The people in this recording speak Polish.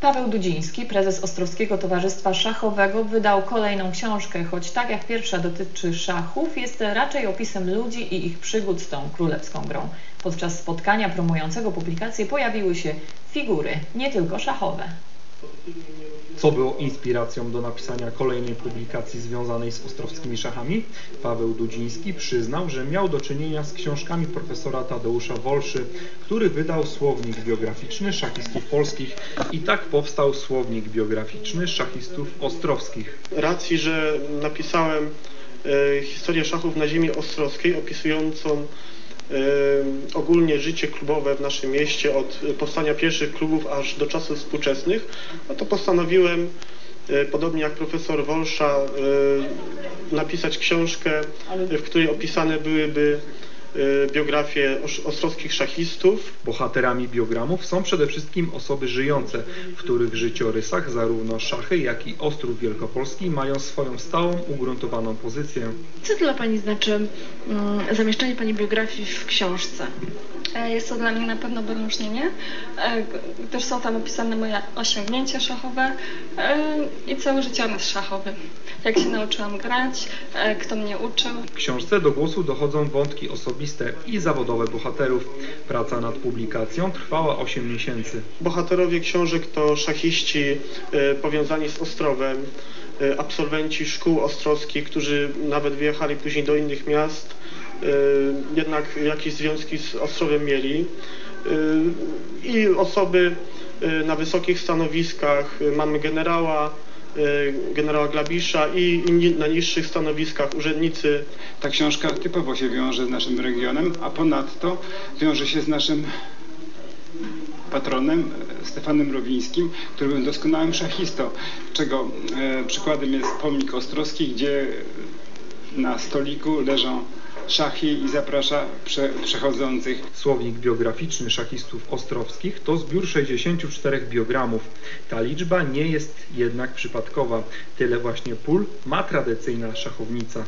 Paweł Dudziński, prezes Ostrowskiego Towarzystwa Szachowego, wydał kolejną książkę, choć tak jak pierwsza dotyczy szachów, jest raczej opisem ludzi i ich przygód z tą królewską grą. Podczas spotkania promującego publikację pojawiły się figury, nie tylko szachowe. Co było inspiracją do napisania kolejnej publikacji związanej z ostrowskimi szachami? Paweł Dudziński przyznał, że miał do czynienia z książkami profesora Tadeusza Wolszy, który wydał słownik biograficzny szachistów polskich i tak powstał słownik biograficzny szachistów ostrowskich. racji, że napisałem e, historię szachów na ziemi ostrowskiej, opisującą ogólnie życie klubowe w naszym mieście od powstania pierwszych klubów aż do czasów współczesnych, no to postanowiłem, e, podobnie jak profesor Wolsza, e, napisać książkę, w której opisane byłyby e, biografie ostrowskich szachistów, Bohaterami biogramów są przede wszystkim osoby żyjące, w których życiorysach zarówno szachy, jak i Ostrów Wielkopolski mają swoją stałą, ugruntowaną pozycję. Co dla Pani znaczy zamieszczenie Pani biografii w książce? E, Jest to dla mnie na pewno wyróżnienie, e, gdyż są tam opisane moje osiągnięcia szachowe e, i cały życiorys szachowy. Jak się nauczyłam grać, e, kto mnie uczył. W książce do głosu dochodzą wątki osobiste i zawodowe bohaterów. Praca nad publikacją trwała 8 miesięcy. Bohaterowie książek to szachiści e, powiązani z Ostrowem, e, absolwenci szkół ostrowskich, którzy nawet wyjechali później do innych miast, e, jednak jakieś związki z Ostrowem mieli. E, I osoby e, na wysokich stanowiskach, mamy generała, generała Glabisza i, na niższych stanowiskach urzędnicy Ta książka typowo się wiąże z naszym regionem, a ponadto wiąże się z naszym patronem Stefanem Rowińskim, który był doskonałym szachistą, czego e, przykładem jest pomnik ostrowski, gdzie na stoliku leżą szachy i zaprasza prze, przechodzących. Słownik biograficzny szachistów ostrowskich to zbiór 64 biogramów. Ta liczba nie jest jednak przypadkowa. Tyle właśnie pól ma tradycyjna szachownica.